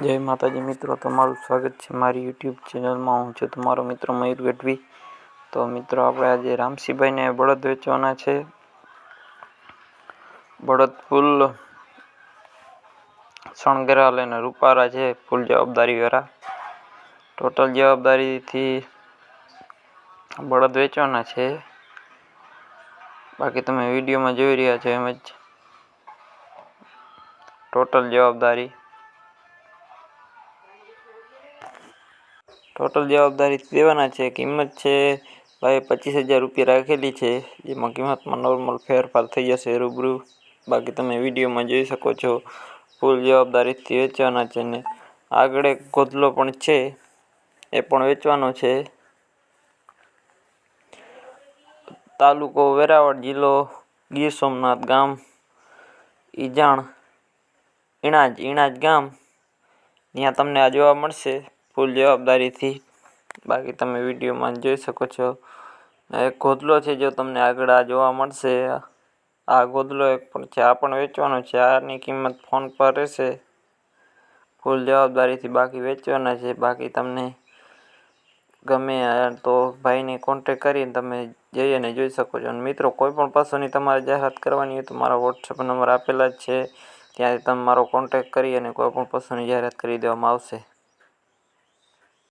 જય માતાજી, મિત્રો, તમારું સ્વાગત છે મારી યુટ્યુબ ચેનલમાં. હું છું તમારો મિત્ર મયુર ગઢવી. તો મિત્રો, આપણે આજે રામસિંહભાઈને બળદ વેચવાના છે. બળદ ફૂલ શણગરાલ અને રૂપારા છે, ફૂલ જવાબદારીવાળા. ટોટલ જવાબદારીથી બળદ વેચવાના છે. બાકી તમે વિડીયોમાં જોઈ રહ્યા છો એમ જ. ટોટલ જવાબદારી ટોટલ જવાબદારી દેવાના છે, કિંમત છે, ભાઈ પચીસ હજાર રૂપિયા રાખેલી છે, જેમાં કિંમતમાં નોર્મલ ફેરફાર થઈ જશે રૂબરૂ. બાકી તમે વિડીયોમાં જોઈ શકો છો ફૂલ જવાબદારીથી વેચવાના છે ને આગળ એક ગોદલો પણ છે, એ પણ વેચવાનો છે. તાલુકો વેરાવળ જિલ્લો, ગીર સોમનાથ ગામ, ઈજાણ, ઈણાજ ઈણાજ ગામ. ત્યાં તમને આ જોવા મળશે. ફૂલ જવાબદારીથી બાકી તમે વિડીયોમાં જોઈ શકો છો. એક ગોદલો છે જો તમને આગળ આ જોવા મળશે. આ ગોદલો એક પણ છે, આ પણ વેચવાનો છે. આની કિંમત ફોન પર રહેશે. ફૂલ જવાબદારીથી બાકી વેચવાના છે. બાકી તમને ગમે તો ભાઈને કોન્ટેક કરીને તમે જઈ અને જોઈ શકો છો. અને મિત્રો, કોઈ પણ પશુની તમારે જાહેરાત કરવાની હોય તો મારા વોટ્સઅપ નંબર આપેલા જ છે. ત્યાંથી તમે મારો કોન્ટેક કરી અને કોઈ પણ પશુની જાહેરાત કરી દેવામાં આવશે.